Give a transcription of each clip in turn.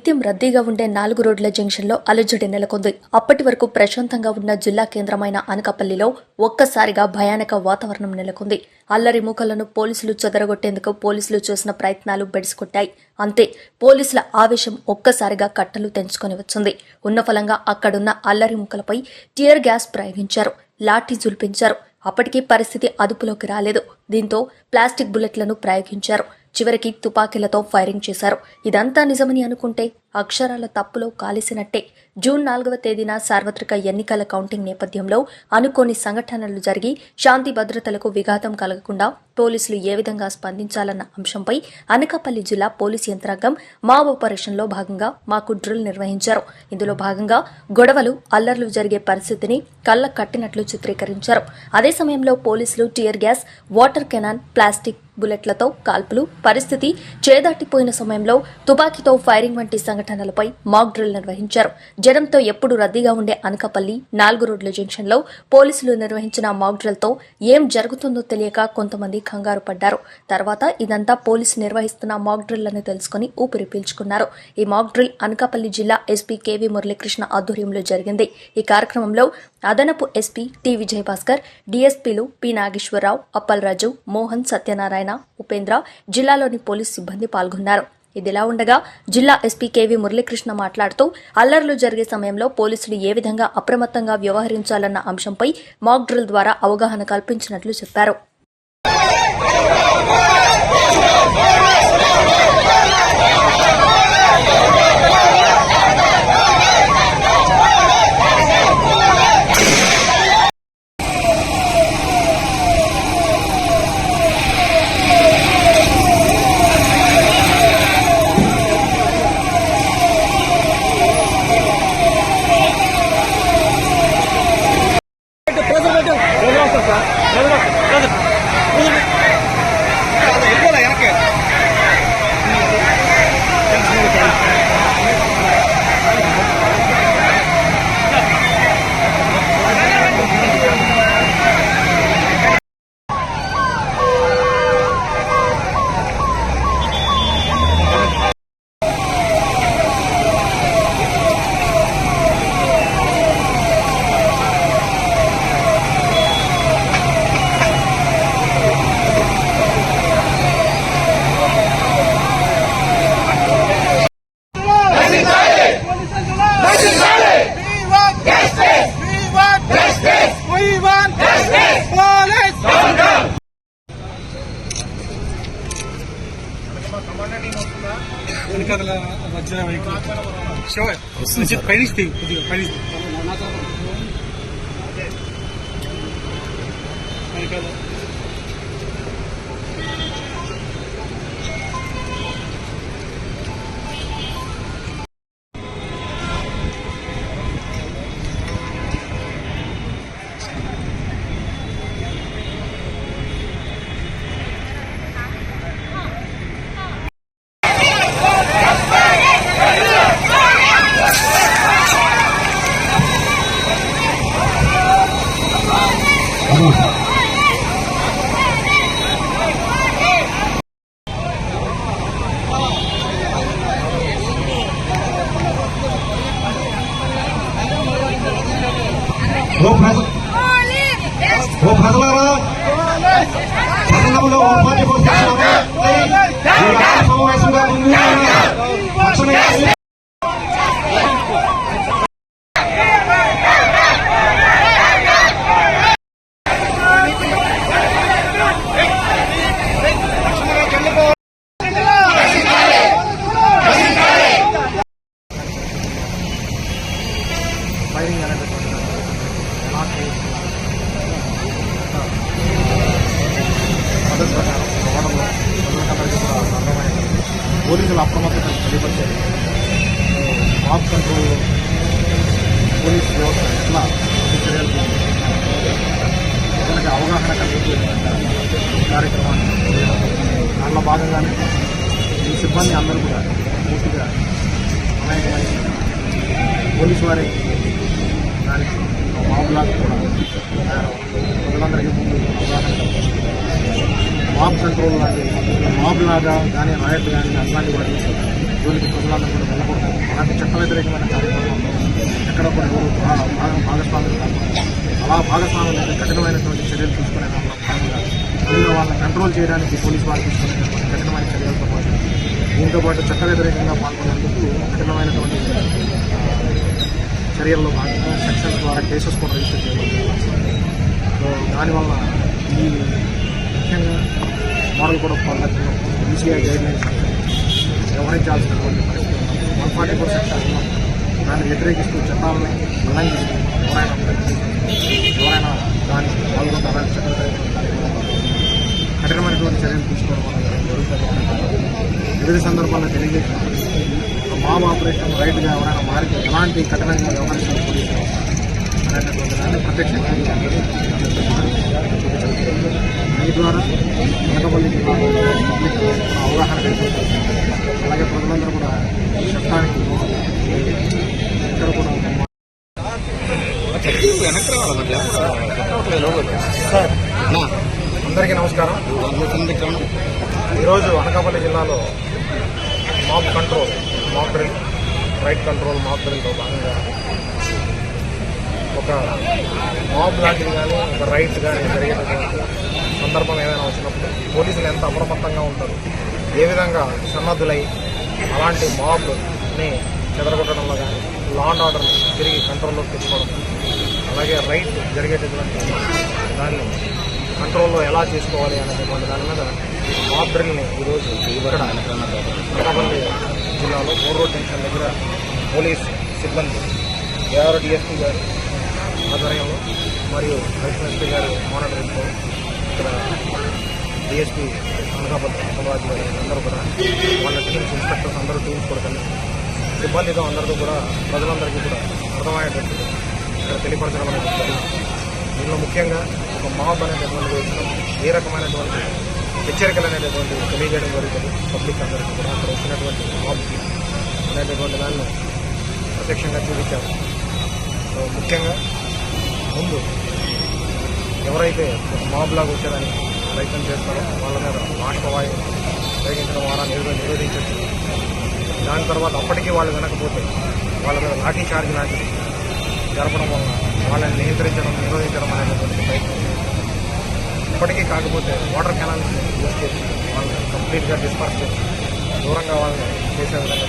నిత్యం రద్దీగా ఉండే నాలుగు రోడ్ల జంక్షన్లో అలజడి నెలకొంది. అప్పటి వరకు ప్రశాంతంగా ఉన్న జిల్లా కేంద్రమైన అనకాపల్లిలో ఒక్కసారిగా భయానక వాతావరణం నెలకొంది. అల్లరి మూకలను పోలీసులు చెదరగొట్టేందుకు పోలీసులు చేసిన ప్రయత్నాలు బెడిసికొట్టాయి. అంతే పోలీసుల ఆవేశం ఒక్కసారిగా కట్టలు తెంచుకొని వచ్చింది. ఉన్న ఫలంగా అక్కడున్న అల్లరి మూకలపై టియర్ గ్యాస్ ప్రయోగించారు. లాఠీ జుల్పించారు. అప్పటికీ పరిస్థితి అదుపులోకి రాలేదు. దీంతో ప్లాస్టిక్ బుల్లెట్లను ప్రయోగించారు. చివరికి తుపాకీలతో ఫైరింగ్ చేశారు. ఇదంతా నిజమని అనుకుంటే అక్షరాల తప్పులో కాలిసినట్టే. జూన్ నాలుగవ తేదీన సార్వత్రిక ఎన్నికల కౌంటింగ్ నేపథ్యంలో అనుకోని సంఘటనలు జరిగి శాంతి భద్రతలకు విఘాతం కలగకుండా పోలీసులు ఏ విధంగా స్పందించాలన్న అంశంపై అనకాపల్లి జిల్లా పోలీసు యంత్రాంగం మా ఆపరేషన్లో భాగంగా మాకు డ్రిల్ నిర్వహించారు. ఇందులో భాగంగా గొడవలు అల్లర్లు జరిగే పరిస్థితిని కళ్ళ కట్టినట్లు చిత్రీకరించారు. అదే సమయంలో పోలీసులు tear gas water cannon plastic బుల్లెట్లతో కాల్పులు పరిస్థితి చేదాటిపోయిన సమయంలో తుపాకీతో ఫైరింగ్ వంటి సంఘటనలపై మాక్ డ్రిల్ నిర్వహించారు. జనంతో ఎప్పుడు రద్దీగా ఉండే అనకాపల్లి నాలుగు రోడ్ల జంక్షన్లో పోలీసులు నిర్వహించిన మాక్ డ్రిల్తో ఏం జరుగుతుందో తెలియక కొంతమంది కంగారు పడ్డారు. తర్వాత ఇదంతా పోలీసు నిర్వహిస్తున్న మాక్ డ్రిల్ అని తెలుసుకుని ఊపిరి పీల్చుకున్నారు. ఈ మాక్ డ్రిల్ అనకాపల్లి జిల్లా ఎస్పీ కేవీ మురళీకృష్ణ ఆధ్వర్యంలో జరిగింది. ఈ కార్యక్రమంలో అదనపు ఎస్పీ టి విజయభాస్కర్ డిఎస్పీలు పి నాగేశ్వరరావు అప్పలరాజు మోహన్ సత్యనారాయణ ఉపేంద్ర జిల్లాలోని పోలీసు సిబ్బంది పాల్గొన్నారు. ఇదిలా ఉండగా జిల్లా ఎస్పీ కేవీ మురళీకృష్ణ మాట్లాడుతూ అల్లర్లు జరిగే సమయంలో పోలీసులు ఏ విధంగా అప్రమత్తంగా వ్యవహరించాలన్న అంశంపై మాక్ డ్రిల్ ద్వారా అవగాహన కల్పించినట్లు చెప్పారు. Vamos! ఓ ప్రజ ఓ ప్రజలారా పట్టణంలో ఓ పార్టీ కోసం మాప్ కంట్రోల్ పోలీస్ వ్యవస్థ ఎట్లా చర్యలు ప్రజలకు అవగాహన కలిగించే కార్యక్రమాన్ని చేయడం. దాంట్లో భాగంగానే ఈ సిబ్బంది అందరూ కూడా పూర్తిగా అనేకమైన పోలీసు వారి దానికి మాబులాగా కూడా ప్రజలందరికీ ముందు అవగాహన కల్పించారు. మాబ్ కంట్రోల్ లాంటి మాబ్ లాగా కానీ రాయట్ కానీ అట్లాంటి వాటి జోలికి ప్రజలందరూ కూడా వెళ్ళకూడదు. అలాంటి చట్ట వ్యతిరేకమైన కార్యక్రమం ఎక్కడ కూడా ఎవరు భాగస్వాములు అలా భాగస్వాములు అయితే కఠినమైనటువంటి చర్యలు తీసుకునే దానిలో భాగంగా ముందుగా వాళ్ళని కంట్రోల్ చేయడానికి పోలీసు వాళ్ళు తీసుకునేటువంటి కఠినమైన చర్యలతో పాటు దీంతో పాటు చట్ట వ్యతిరేకంగా పాల్గొనేందుకు కఠినమైనటువంటి చర్యల్లో భాగంగా సెక్షన్స్ ద్వారా కేసెస్ కూడా రిజిస్టర్ చేయబడుతుంది సో దానివల్ల ఈ ముఖ్యంగా మోడల్ కూడా ఆఫ్ కాండక్ట్ ఈసీఐ గైడ్ గమనించాల్సినటువంటి పరిస్థితి వన్ ఫార్టీ ఫోర్ సెక్షన్ దాన్ని వ్యతిరేకిస్తూ చట్టాలని ఉల్లంఘిస్తూ ఎవరైనా ఉంటే, ఎవరైనా దాన్ని పాల్గొంటే అలాంటి కఠినమైనటువంటి చర్యలు తీసుకోవడం జరుగుతుంది. వివిధ సందర్భాల్లో తెలియజేసిన మాబ్ ఆపరేషన్ రైట్గా ఎవరైనా మారితే ఎలాంటి కఠినంగా వ్యవహరిస్తారు పోలీసులు? అనేటటువంటి దాన్ని ఈ ద్వారా అనకపల్లి అవగాహన కల్పిస్తుంది అలాగే ప్రజలందరూ కూడా ఈ చట్టానికి ఎక్కడ కూడా సార్ అందరికీ నమస్కారం ఈరోజు అనకాపల్లి జిల్లాలో mob control mob drill riot control mob డ్రిల్తో భాగంగా ఒక మాబ్ లాంటిది కానీ ఒక రైట్ కానీ జరిగేటటువంటి సందర్భం ఏదైనా వచ్చినప్పుడు పోలీసులు ఎంత అప్రమత్తంగా ఉంటారు? ఏ విధంగా సన్నద్ధులై అలాంటి మాబ్ని చెదరగొట్టడంలో కానీ లా అండ్ ఆర్డర్ని తిరిగి కంట్రోల్లోకి తెచ్చుకోవడం అలాగే రైట్ జరిగేటటువంటి దాన్ని కంట్రోల్లో ఎలా చేసుకోవాలి అనేటువంటి దాని మీద మాబ్ డ్రిల్ని ఈరోజు ఇక్కడ అనకాపల్లి జిల్లాలో మూడు రోడ్ జంక్షన్ దగ్గర పోలీస్ సిబ్బంది ఏఆర్ డిఎస్పీ గారు ఆధ్వర్యంలో మరియు అడిషనల్ ఎస్పీ గారు మానిటరింగ్తో ఇక్కడ డిఎస్పీ అనకాపల్లి అమరాజు అందరూ కూడా వాళ్ళ టీమ్స్ ఇన్స్పెక్టర్స్ అందరూ టీమ్స్ కూడా కలిసి సిబ్బందితో అందరితో కూడా ప్రజలందరికీ కూడా అర్థమయ్యేటట్టు ఇక్కడ తెలియపరచడం అనేది దీనిలో ముఖ్యంగా ఒక మాబ్ అనేటటువంటి వచ్చినప్పుడు ఏ రకమైనటువంటి హెచ్చరికలు అనేటటువంటి తెలియజేయడం జరుగుతుంది పబ్లిక్ అందరికీ కూడా అక్కడ వచ్చినటువంటి మాబ్కి అనేటటువంటి దాన్ని ప్రత్యక్షంగా చూపించారు. ముఖ్యంగా ముందు ఎవరైతే మాబ్లాగా మాబ్ వచ్చేదానికి ప్రయత్నం చేస్తారో వాళ్ళ మీద బాష్పవాయు ఉపయోగించడం ద్వారా నిరోధించచ్చు. దాని తర్వాత అప్పటికీ వాళ్ళు వినకపోతే వాళ్ళ మీద లాఠీ చార్జ్ లాంటిది జరపడం వల్ల వాళ్ళని నియంత్రించడం నిరోధించడం అనేటువంటి ప్రయత్నం ఇప్పటికీ కాకపోతే వాటర్ కెనాల్స్ యూజ్ చేసి వాళ్ళని కంప్లీట్గా డిస్పర్స్ చేసి దూరంగా వాళ్ళని చేసే విధంగా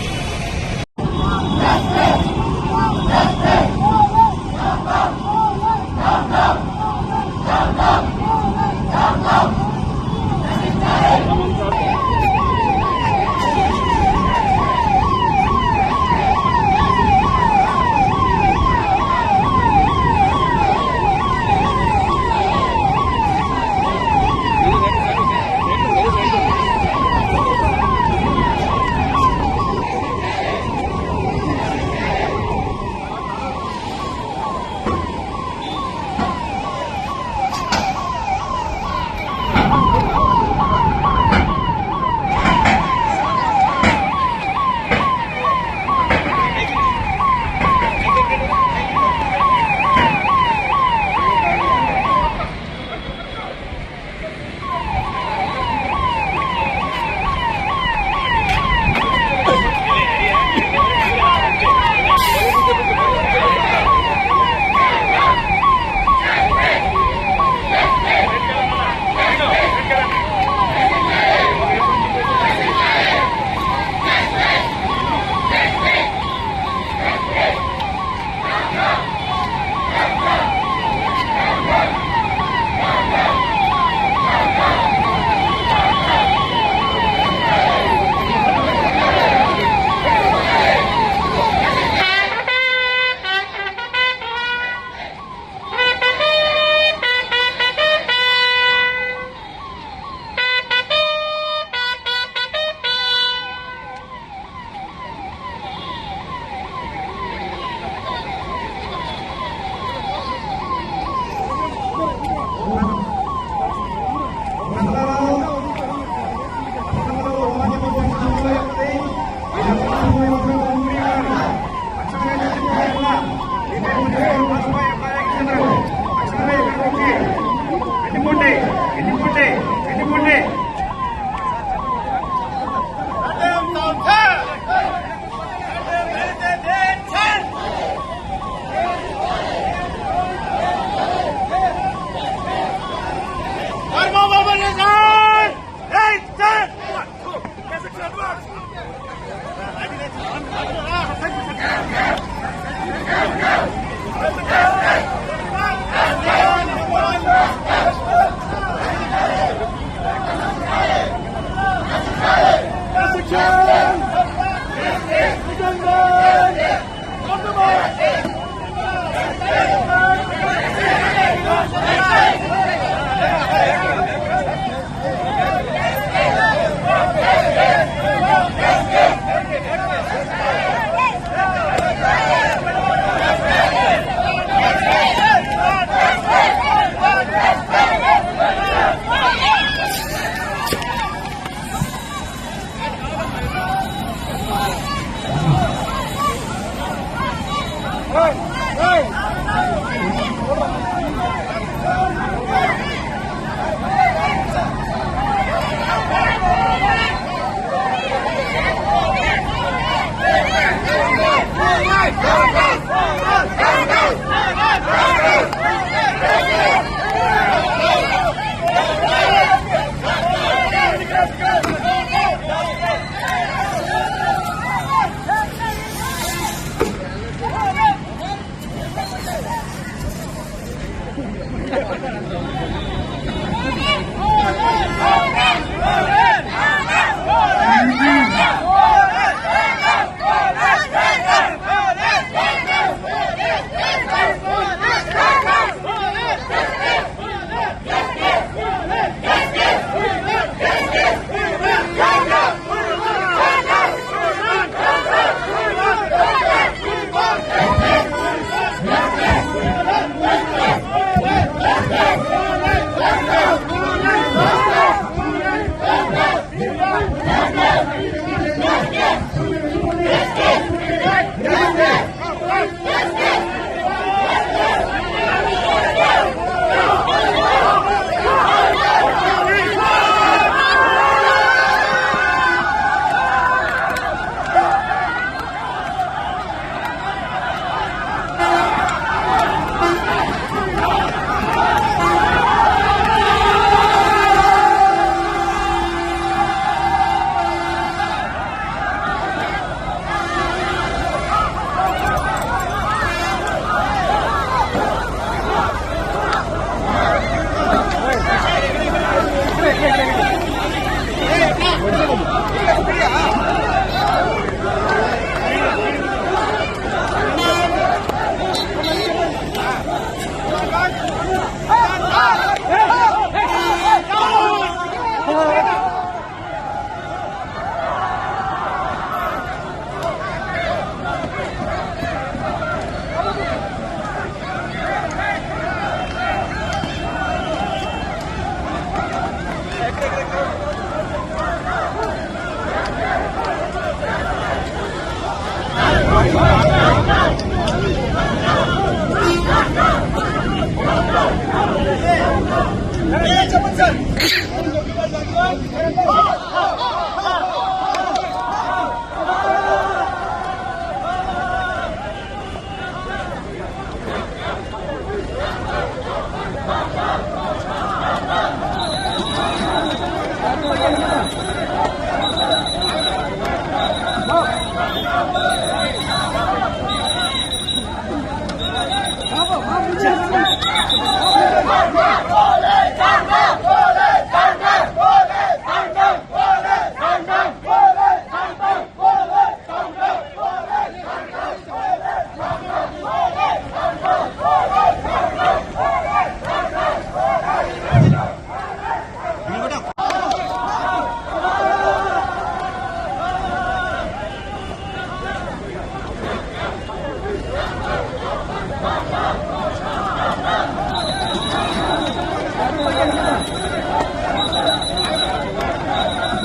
ಮಾಡಿಕೊಂಡೆ life! Go, go, go.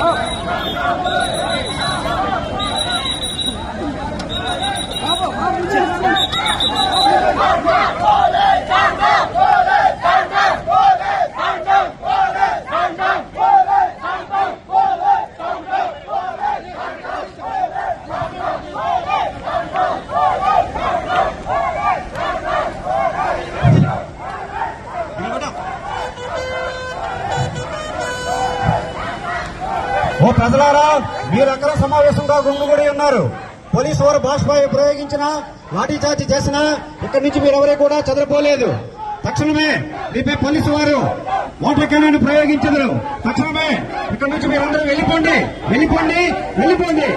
ఓ ప్రజలారా మీరు అక్కడ సమావేశంగా గుండుగూడి ఉన్నారు పోలీసు వారు భాషపై ప్రయోగించిన లాఠీచార్జి చేసినా ఇక్కడి నుంచి మీరు ఎవరు కూడా చదరపోలేదు తక్షణమే రేపే పోలీసు వారు వాటర్ క్యాన్ ప్రయోగించదు తక్షణమే ఇక్కడి నుంచి మీరందరూ వెళ్ళిపోండి వెళ్ళిపోండి వెళ్ళిపోండి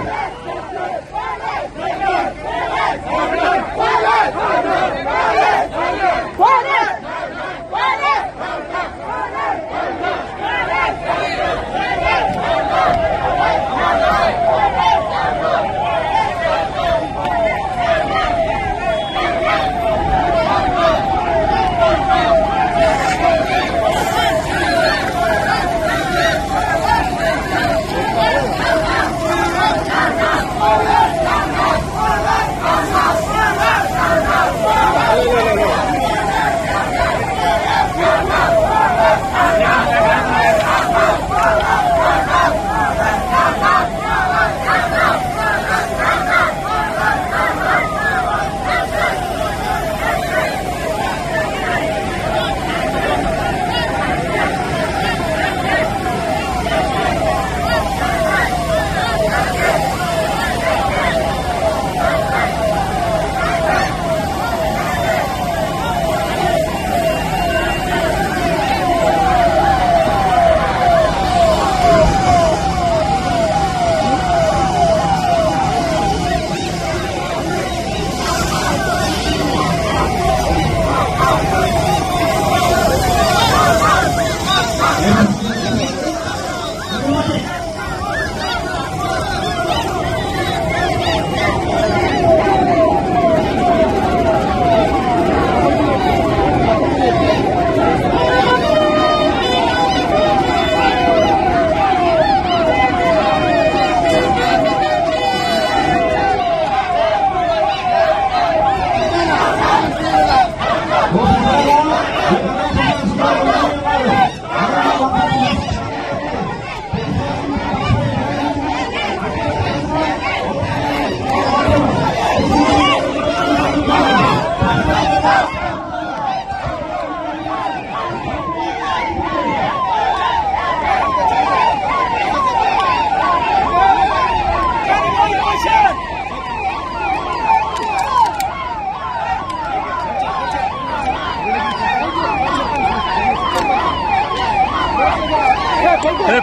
Amen.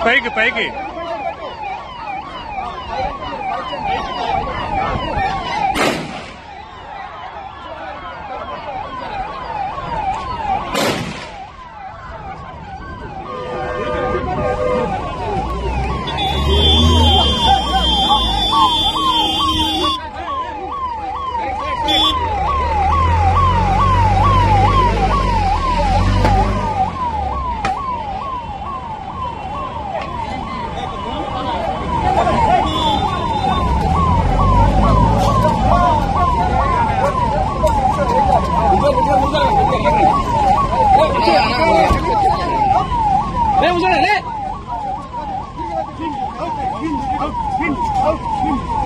పైకి పైకి. auf, hin, auf, hin, auf, hin.